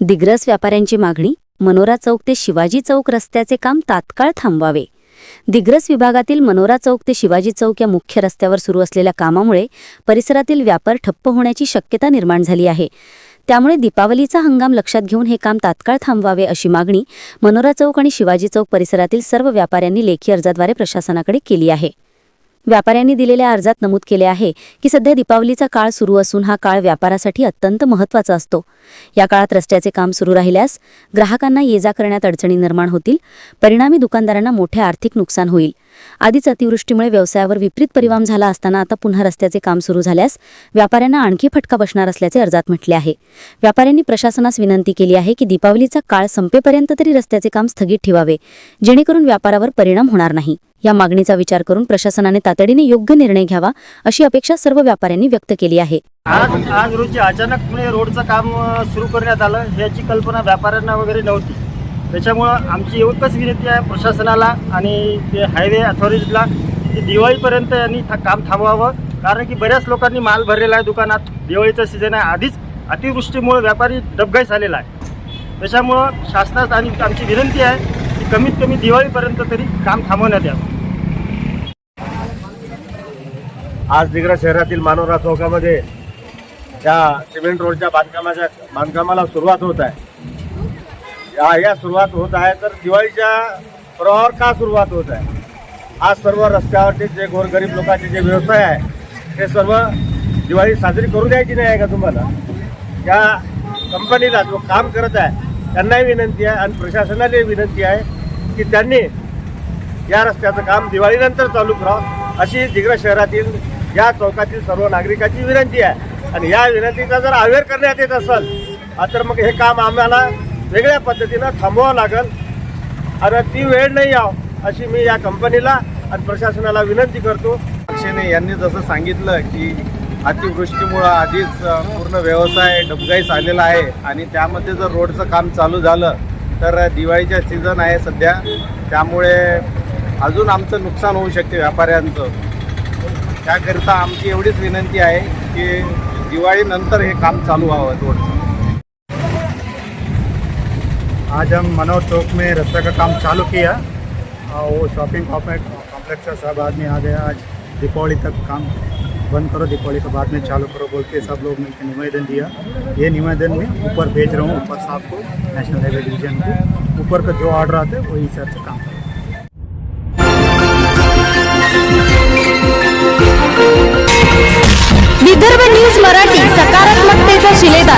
दिग्रस व्यापाऱ्यांची मागणी मनोरा चौक ते शिवाजी चौक रस्त्याचे काम तात्काळ थांबवावे. दिग्रस विभागातील मनोरा चौक ते शिवाजी चौक या मुख्य रस्त्यावर सुरू असलेल्या कामामुळे परिसरातील व्यापार ठप्प होण्याची शक्यता निर्माण झाली आहे. त्यामुळे दीपावलीचा हंगाम लक्षात घेऊन हे काम तात्काळ थांबवावे अशी मागणी मनोरा चौक आणि शिवाजी चौक परिसरातील सर्व व्यापाऱ्यांनी लेखी अर्जाद्वारे प्रशासनाकडे केली आहे. व्यापाऱ्यांनी दिलेल्या अर्जात नमूद केले आहे की सध्या दीपावलीचा काळ सुरू असून हा काळ व्यापारासाठी अत्यंत महत्त्वाचा असतो. या काळात रस्त्याचे काम सुरू राहिल्यास ग्राहकांना ये जा करण्यात अडचणी निर्माण होतील. परिणामी दुकानदारांना मोठे आर्थिक नुकसान होईल. आधीच अतिवृष्टीमुळे व्यवसायावर विपरीत परिणाम झाला असताना आता पुन्हा रस्त्याचे काम सुरू झाल्यास व्यापाऱ्यांना आणखी फटका बसणार असल्याचे अर्जात म्हटले आहे. व्यापाऱ्यांनी प्रशासनास विनंती केली आहे की दीपावलीचा काळ संपेपर्यंत तरी रस्त्याचे काम स्थगित ठेवावे जेणेकरून व्यापारावर परिणाम होणार नाही. या मागणीचा विचार करून प्रशासनाने तातडीने योग्य निर्णय घ्यावा अशी अपेक्षा सर्व व्यापाऱ्यांनी व्यक्त केली आहे. आज आज रोजी अचानकपणे रोडचं काम सुरू करण्यात आलं याची कल्पना व्यापाऱ्यांना वगैरे नव्हती. त्याच्यामुळं आमची एवढंच विनंती आहे प्रशासनाला आणि ते हायवे अथॉरिटीला की दिवाळीपर्यंत यांनी था- काम थांबवावं. कारण की बऱ्याच लोकांनी माल भरलेला आहे दुकानात. दिवाळीचं सीझन आहे. आधीच अतिवृष्टीमुळे व्यापारी डबघाई झालेला आहे. त्याच्यामुळं शासनात आणि आमची विनंती आहे की कमीत कमी दिवाळीपर्यंत तरी काम थांबवण्यात यावं. आज दिग्रा शहरातील मानोरा चौकामध्ये या सिमेंट रोडच्या बांधकामाच्या बांधकामाला सुरुवात होत आहे. या या सुरुवात होत आहे. तर दिवाळीच्या प्रवाहावर का सुरुवात होत आहे? आज सर्व रस्त्यावरचे जे गोरगरीब लोकांचे जे व्यवसाय आहे ते सर्व दिवाळी साजरी करू द्यायची नाही आहे का तुम्हाला? या कंपनीला जो काम करत आहे त्यांनाही विनंती आहे आणि प्रशासनालाही विनंती आहे की त्यांनी या रस्त्याचं काम दिवाळीनंतर चालू करावं अशी दिग्र शहरातील या चौकातील सर्व नागरिकांची विनंती आहे. आणि या विनंतीचा जर अवेअर करण्यात येत असेल हा तर मग हे काम आम्हाला वेगळ्या पद्धतीनं थांबवावं लागेल. आणि ती वेळ नाही यावं अशी मी या कंपनीला आणि प्रशासनाला विनंती करतो. पक्षाने यांनी जसं सांगितलं की अतिवृष्टीमुळं आधीच पूर्ण व्यवसाय डबगाईस आलेला आहे आणि त्यामध्ये जर रोडचं काम चालू झालं तर दिवाळीच्या सीझन आहे सध्या. त्यामुळे अजून आमचं नुकसान होऊ शकते व्यापाऱ्यांचं. त्याकरिता आमची एवढीच विनंती आहे की दिवाळीनंतर हे काम चालू व्हावं रोडचं. आज हम मनोहर चौक में रास्ता का काम चालू किया और वो शॉपिंग कॉम्प्लेक्स का सब आदमी आ गया आज दीपावली तक काम बंद करो दीपावली के बाद में चालू करो बोल के सब लोग मिलकर निवेदन दिया। ये निवेदन में ऊपर भेज रहा हूँ ऊपर साहब को नेशनल हाईवे डिवीजन को। ऊपर का जो ऑर्डर आते हैं वही हिसाब से काम करो। विदर्भ न्यूज मराठी सकारात्मकतेचा शिलेदार